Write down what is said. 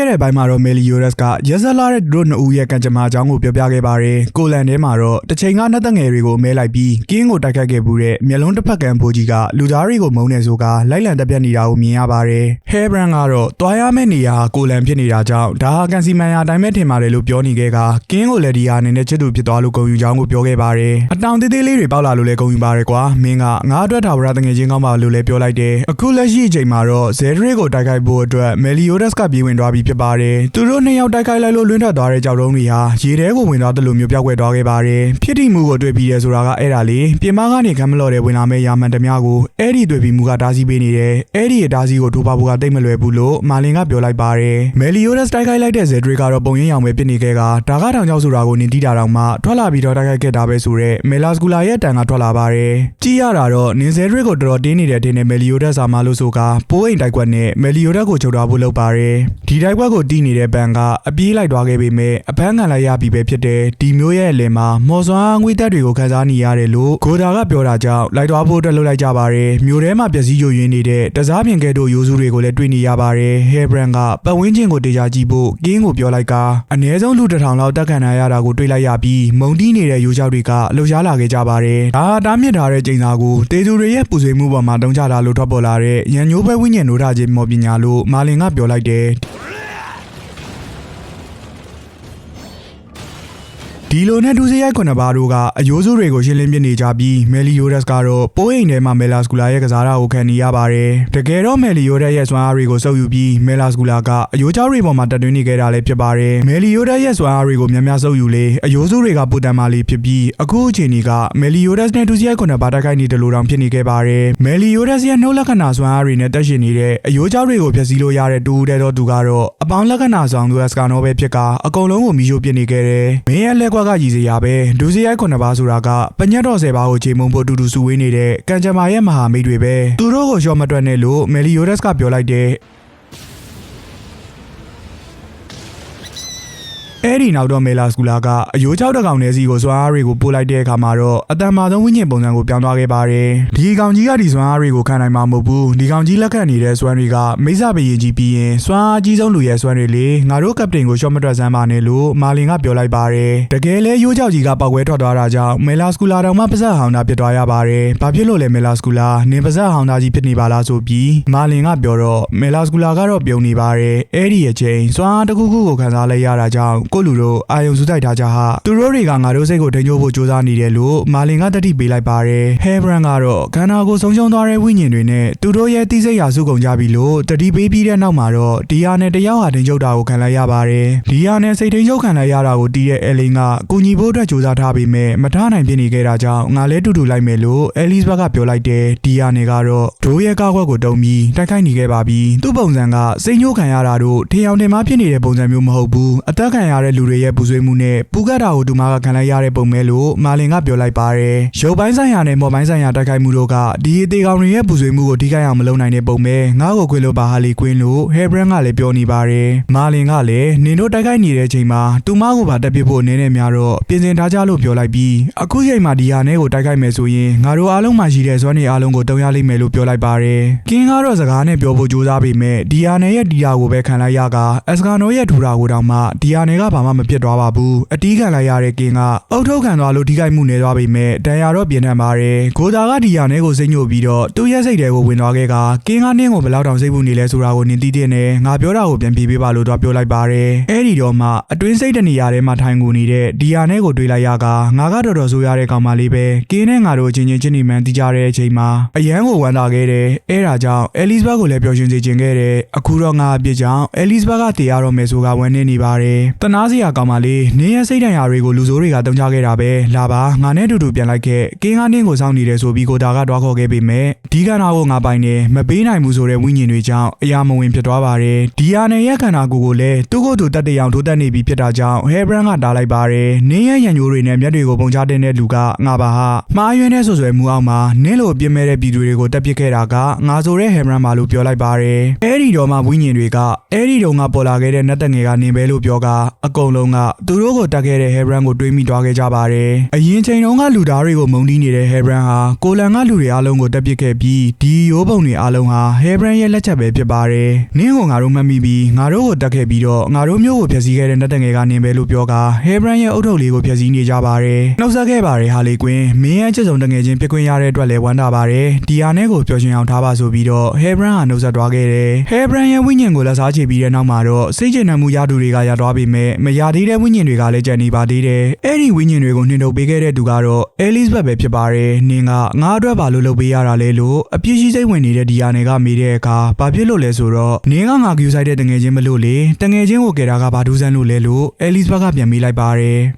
ခဲ့တဲ့ဘိုင်းမှာတော့မယ်လီယိုရက်စ်ကရက်ဆက်လာတဲ့သူတို့နှစ်ဦးရဲ့ကံကြမ္မာအကြောင်းကိုပြောပြခဲ့ပါတယ်။ကိုလန်ထဲမှာတော့တစ်ချိန်ကနှစ်သက်ငယ်တွေကိုမဲလိုက်ပြီးကင်းကိုတိုက်ခတ်ခဲ့မှုတဲ့မျက်လုံးတစ်ဖက်ကံဘိုးကြီးကလူသားတွေကိုမုန်းနေဆိုကလိုက်လံတက်ပြတ်နေတာကိုမြင်ရပါတယ်။ Hairbrand ကတော့တွားရမယ့်နေရာကိုလန်ဖြစ်နေတာကြောင့်ဒါဟာကန်စီမန်ယာအတိုင်းပဲထင်ပါတယ်လို့ပြောနေခဲ့ကကင်းကိုလည်းဒီဟာအနေနဲ့ချစ်သူဖြစ်သွားလို့ဂုဏ်ယူကြောင်းကိုပြောခဲ့ပါတယ်။အတောင်သေးသေးလေးတွေပေါက်လာလို့လည်းဂုဏ်ယူပါတယ်ကွာ။မင်းကငါအတွက်ထာဝရတငယ်ချင်းကောင်းပါလို့လည်းပြောလိုက်တယ်။အခုလက်ရှိအချိန်မှာတော့ဇယ်ဒရစ်ကိုတိုက်ခိုက်ဖို့အတွက်မယ်လီယိုရက်စ်ကပြေးဝင်သွားပြီဖြစ်ပါတယ်။သူတို့နှစ်ယောက်တိုက်ခိုက်လိုက်လို့လွင့်ထွက်သွားတဲ့ကြောက်တုံးတွေဟာရေထဲကိုဝင်သွားတယ်လို့မျိုးပြောက်ွယ်သွားခဲ့ပါတယ်။ဖြစ်တည်မှုကိုတွေ့ပြီးရဲဆိုတာကအဲ့ဒါလေပြင်မကနေခံမလို့တဲ့ဝင်လာမဲ့ရာမန်တမကိုအဲ့ဒီတွေ့ပြီးမှုကတားဆီးပေးနေတယ်။အဲ့ဒီရဲ့တားဆီးကိုထိုးပါဖို့ကတိတ်မလွယ်ဘူးလို့မာလင်ကပြောလိုက်ပါတယ်။မယ်လီယိုရက်စ်တိုက်ခိုက်လိုက်တဲ့ဇယ်ဒရစ်ကတော့ပုံရင်းရောင်ပဲဖြစ်နေခဲ့ကဒါကထောင်ချောက်ဆိုတာကိုနင်တိတာတောင်မှထွက်လာပြီးတော့တိုက်ခိုက်ခဲ့တာပဲဆိုတော့မယ်လာစကူလာရဲ့တန်ကထွက်လာပါတယ်။ကြည့်ရတာတော့နင်ဇယ်ဒရစ်ကိုတော်တော်တင်းနေတဲ့အထင်နဲ့မယ်လီယိုရက်စာမလို့ဆိုကပိုးအိမ်တိုက်ကွက်နဲ့မယ်လီယိုရက်ကိုချုပ်ထားဖို့လုပ်ပါတယ်။ဒီတိုက်ကွက်ကိုတီးနေတဲ့ဘန်ကအပြေးလိုက်သွားခဲ့ပေမဲ့အပန်းခံလိုက်ရပြီပဲဖြစ်တယ်။ဒီမျိုးရဲ့အလယ်မှာမော်စွမ်းငွေတက်တွေကိုခန်းစားနေရတယ်လို့ဂိုဒါကပြောတာကြောင့်လိုက်သွားဖို့အတွက်လုပ်လိုက်ကြပါတယ်။မျိုးထဲမှာပျက်စီးယိုယွင်းနေတဲ့တစားပြင်ကဲ့သို့ရိုးစုတွေကိုလည်းတွေ့နေရပါတယ်။ Hairbrand ကပတ်ဝန်းကျင်ကိုတေချာကြည့်ဖို့ကင်းကိုပြောလိုက်ကအနည်းဆုံးလူတစ်ထောင်လောက်တက်ခံရရတာကိုတွေ့လိုက်ရပြီးမုံတီးနေတဲ့ရိုးချောက်တွေကလှုပ်ရှားလာခဲ့ကြပါတယ်။ဒါဟာတားမြစ်ထားတဲ့ကျိန်စာကိုတေသူတွေရဲ့ပူဆွေးမှုပေါ်မှာတုံးချတာလို့ထွက်ပေါ်လာတဲ့ရန်ညိုးပဲဝိညာဉ်တို့ထားခြင်းမော်ပညာလို့မာလင်ကပြောလိုက်တယ်။ ဒီလိုနဲ့ဒူးစရိုက်ခုနှစ်ပါးတို့ကအယိုးစုတွေကိုရှင်းလင်းပြနေကြပြီးမယ်လီယိုရက်စ်ကတော့ပိုးအိမ်ထဲမှာမယ်လာစကူလာရဲ့ကစားတာကိုခံနေရပါတယ်။တကယ်တော့မယ်လီယိုရက်ရဲ့စွမ်းအားတွေကိုစုပ်ယူပြီးမယ်လာစကူလာကအယိုးချောက်တွေပေါ်မှာတက်သွင်းနေခဲ့တာလည်းဖြစ်ပါတယ်။မယ်လီယိုရက်ရဲ့စွမ်းအားတွေကိုများများစုပ်ယူလေအယိုးစုတွေကပူတန်မာလေးဖြစ်ပြီးအခုအချိန်ကမယ်လီယိုရက်နဲ့ဒူးစရိုက်ခုနှစ်ပါးတိုက်ခိုက်နေတယ်လို့တောင်ဖြစ်နေခဲ့ပါတယ်။မယ်လီယိုရက်ရဲ့နှုတ်လက္ခဏာစွမ်းအားတွေနဲ့တက်ရှင်နေတဲ့အယိုးချောက်တွေကိုဖျက်ဆီးလို့ရတဲ့တူဦးတဲ့တော့သူကတော့အပေါင်းလက္ခဏာဆောင်သူစကာနောပဲဖြစ်ကအကုန်လုံးကိုမီးရှို့ပစ်နေခဲ့တယ်။မင်းရဲ့လက်ကွက်ကရည်စရာပဲဒူးစရိုက်ခုနှစ်ပါးဆိုတာကပညတ်တော်ဆယ်ပါးကိုချိန်မုံဖို့တူတူစုဝေးနေတဲ့ကန်ဂျမာရဲ့မဟာမိတ်တွေပဲသူတို့ကိုရှော့မတွက်နဲ့လို့မယ်လီယိုရက်စ်ကပြောလိုက်တဲ့ အဲ့ဒီနောက်တော့မေလာစကူလာကအယိုးချောက်တစ်ကောင်နဲ့စီကိုစွမ်းအားတွေကိုပို့လိုက်တဲ့အခါမှာတော့အတန်မာဆုံးဝိညာဉ်ပုံစံကိုပြောင်းသွားခဲ့ပါတယ်ဒီကောင်ကြီးကဒီစွမ်းအားတွေကိုခံနိုင်မှာမဟုတ်ဘူးဒီကောင်ကြီးလက်ခံနေတဲ့စွမ်းတွေကမိစ္ဆာဘရင်ကြီးပြီးရင်စွမ်းအားကြီးဆုံးလူရဲ့စွမ်းတွေလေငါတို့ကပတိန်ကိုရှော့မတွက်စမ်းပါနဲ့လို့မာလင်ကပြောလိုက်ပါတယ်တကယ်လဲရိုးချောက်ကြီးကပောက်ကွဲထွက်သွားတာကြောင့်မေလာစကူလာတောင်မှပါဇက်ဟောင်းတာဖြစ်သွားရပါတယ်ဘာဖြစ်လို့လဲမေလာစကူလာနင်ပါဇက်ဟောင်းတာကြီးဖြစ်နေပါလားဆိုပြီးမာလင်ကပြောတော့မေလာစကူလာကတော့ပြုံနေပါတယ်အဲ့ဒီအချိန်စွမ်းအားတစ်ခုခုကိုခံစားလိုက်ရတာကြောင့်ကိုလူတို့အာယုံစုတိုက်ထားကြဟာသူတို့တွေကငါတို့စိတ်ကိုထိန်းချုပ်ဖို့ကြိုးစားနေတယ်လို့မာလင်ကတတိပေးလိုက်ပါတယ်ဟဲဘရန်ကတော့ခန္ဓာကိုယ်ဆုံးရှုံးသွားတဲ့ဝိညာဉ်တွေနဲ့သူတို့ရဲ့တိစိတ်ရာစုကုန်ကြပြီလို့တတိပေးပြီးတဲ့နောက်မှာတော့ဒီဟာနဲ့တယောက်ဟာထိန်းချုပ်တာကိုခံလိုက်ရပါတယ်ဒီဟာနဲ့စိတ်ထိန်းချုပ်ခံလိုက်ရတာကိုတီးတဲ့အဲလင်းကကူညီဖို့အတွက်ကြိုးစားထားပေမဲ့မထားနိုင်ဖြစ်နေခဲ့တာကြောင့်ငါလဲတူတူလိုက်မယ်လို့အဲလီစ်ဘတ်ကပြောလိုက်တယ်ဒီဟာနဲ့ကတော့ဒိုးရဲ့ကောက်ွက်ကိုတုံပြီးတိုက်ခိုက်နေခဲ့ပါပြီသူ့ပုံစံကစိတ်ညှို့ခံရတာတို့ထင်အောင်ထင်မှားဖြစ်နေတဲ့ပုံစံမျိုးမဟုတ်ဘူးအသက်ခံရတဲ့လူတွေရဲ့ပူဆွေးမှုနဲ့ပူကတ်တာကိုဒူမာကခံလိုက်ရတဲ့ပုံပဲလို့မာလင်ကပြောလိုက်ပါတယ်ရုပ်ပိုင်းဆိုင်ရာနဲ့မော်ပိုင်းဆိုင်ရာတိုက်ခိုက်မှုတို့ကဒီအသေးကောင်တွေရဲ့ပူဆွေးမှုကိုထိခိုက်အောင်မလုပ်နိုင်တဲ့ပုံပဲငါ့ကိုခွေလို့ပါဟာလီကွင်းလို့ဟဲဘရန်ကလည်းပြောနေပါတယ်မာလင်ကလည်းနင်တို့တိုက်ခိုက်နေတဲ့အချိန်မှာသူမကိုပါတက်ပြဖို့အနေနဲ့များတော့ပြင်ဆင်ထားကြလို့ပြောလိုက်ပြီးအခုချိန်မှာဒီဟာနဲ့ကိုတိုက်ခိုက်မယ်ဆိုရင်ငါတို့အားလုံးမှာရှိတဲ့ဇွမ်းတွေအားလုံးကိုတုံရလိမ့်မယ်လို့ပြောလိုက်ပါတယ်ကင်းကတော့စကားနဲ့ပြောဖို့ကြိုးစားပေမဲ့ဒီဟာနဲ့ရဲ့ဒီဟာကိုပဲခံလိုက်ရက အစကာနိုရဲ့ထူတာကိုတောင်မှဒီဟာနဲ့ကဘာမှမဖြစ်သွားပါဘူးအတီးခံလိုက်ရတဲ့ကင်းကအုတ်ထုတ်ခံသွားလို့ထိခိုက်မှုနေသွားပေမဲ့တန်ရာတော့ပြင်ထန်ပါတယ်ဂိုဒါကဒီဟာနဲ့ကိုစိတ်ညှို့ပြီးတော့သူ့ရဲ့စိတ်ထဲကိုဝင်သွားခဲ့ကကင်းကနင်းကိုဘယ်လောက်တောင်စိတ်ပူနေလဲဆိုတာကိုနင်သိတဲ့နဲ့ငါပြောတာကိုပြန်ပြေးပေးပါလို့တော့ပြောလိုက်ပါတယ်အဲ့ဒီတော့မှအတွင်းစိတ်တနေရာထဲမှာထိုင်ကုန်နေတဲ့ဒီဟာနဲ့ကိုတွေးလိုက်ရကငါကတော်တော်ဆိုးရတဲ့ကောင်မလေးပဲကင်းနဲ့ငါတို့အချင်းချင်းချင်းနေမှန်းသိကြတဲ့အချိန်မှာအရန်ကိုဝမ်းသာခဲ့တယ်အဲ့ဒါကြောင့်အဲလစ်ဘတ်ကိုလည်းပျော်ရွှင်စေချင်ခဲ့တယ်အခုတော့ငါအပြစ်ကြောင့်အဲလစ်ဘတ်ကတည်ရတော့မယ်ဆိုကဝမ်းနေနေပါတယ်တနာစရာကောင်မလေးနင်းရဲ့စိတ်တန်ရာတွေကိုလူဆိုးတွေကတုံချခဲ့တာပဲလာပါငါနဲ့အတူတူပြန်လိုက်ခဲ့ကင်းကားနင်းကိုစောင့်နေတယ်ဆိုပြီးကိုတာကတွားခေါ်ခဲ့ပေမဲ့ဒီကနာကိုငါပိုင်နေမပေးနိုင်ဘူးဆိုတဲ့ဝိညာဉ်တွေကြောင့်အရာမဝင်ဖြစ်သွားပါတယ်ဒီဟာနဲ့ရဲ့ခန္ဓာကိုယ်ကိုလည်းသူ့ကိုယ်သူတတ်တရောင်ထိုးတက်နေပြီဖြစ်တာကြောင့်ဟဲဘရန်ကတားလိုက်ပါတယ်နင်းရဲ့ရန်ညိုးတွေနဲ့မျက်တွေကိုပုံချတဲ့တဲ့လူကငါပါဟာမှားယွင်းတဲ့ဆွဆွဲမှုအောက်မှာနင်းလိုပြင်းမဲ့တဲ့ပြည်သူတွေကိုတက်ပစ်ခဲ့တာကငါဆိုတဲ့ဟဲဘရန်ပါလို့ပြောလိုက်ပါတယ်အဲ့ဒီတော့မှဝိညာဉ်တွေကအဲ့ဒီတော့ငါပေါ်လာခဲ့တဲ့နတ်တငယ်ကနင်းပဲလို့ပြောကအကုန်လုံးကသူတို့ကိုတက်ခဲ့တဲ့ Hebron ကိုတွေးမိသွားခဲ့ကြပါတယ်။အရင်ချိန်တုန်းကလူသားတွေကိုမုန်းတီးနေတဲ့ Hebron ဟာကိုလန်ကလူတွေအားလုံးကိုတက်ပစ်ခဲ့ပြီးဒီရိုးပုံတွေအားလုံးဟာ Hebron ရဲ့လက်ချက်ပဲဖြစ်ပါတယ်။နင်းကိုငါတို့မှတ်မိပြီးငါတို့ကိုတက်ခဲ့ပြီးတော့ငါတို့မျိုးကိုဖျက်ဆီးခဲ့တဲ့တပ်တငယ်ကနင်းပဲလို့ပြောကာ Hebron ရဲ့အုတ်ထုတ်လေးကိုဖျက်ဆီးနေကြပါတယ်။နှုတ်ဆက်ခဲ့ပါတယ်ဟာလီကွင်းမင်းရဲ့ချစ်ဆုံးတငယ်ချင်းပြစ်ခွင့်ရတဲ့အတွက်လည်းဝမ်းသာပါတယ်။ဒီဟာနဲ့ကိုပျော်ရွှင်အောင်ထားပါဆိုပြီးတော့ Hebron ဟာနှုတ်ဆက်သွားခဲ့တယ်။ Hebron ရဲ့ဝိညာဉ်ကိုလက်စားချေပြီးတဲ့နောက်မှာတော့စိတ်ကျဉ်နှံမှုရသူတွေကရသွားပြီမဲ့မရသေးတဲ့ဝိညာဉ်တွေကလည်းကြံနေပါသေးတယ်။အဲ့ဒီဝိညာဉ်တွေကိုနှင်ထုတ်ပေးခဲ့တဲ့သူကတော့ Elizabeth ပဲဖြစ်ပါတယ်။နင်ကငါအတွက်ဘာလို့လုပ်ပေးရတာလဲလို့အပြစ်ရှိစိတ်ဝင်နေတဲ့ဒီဟာနယ်ကမေးတဲ့အခါဘာဖြစ်လို့လဲဆိုတော့နင်ကငါကူဆိုင်တဲ့တငယ်ချင်းမလို့လေတငယ်ချင်းကိုကယ်တာကဘာဒူးဆန်းလို့လဲလို့ Elizabeth ကပြန်မေးလိုက်ပါတယ်။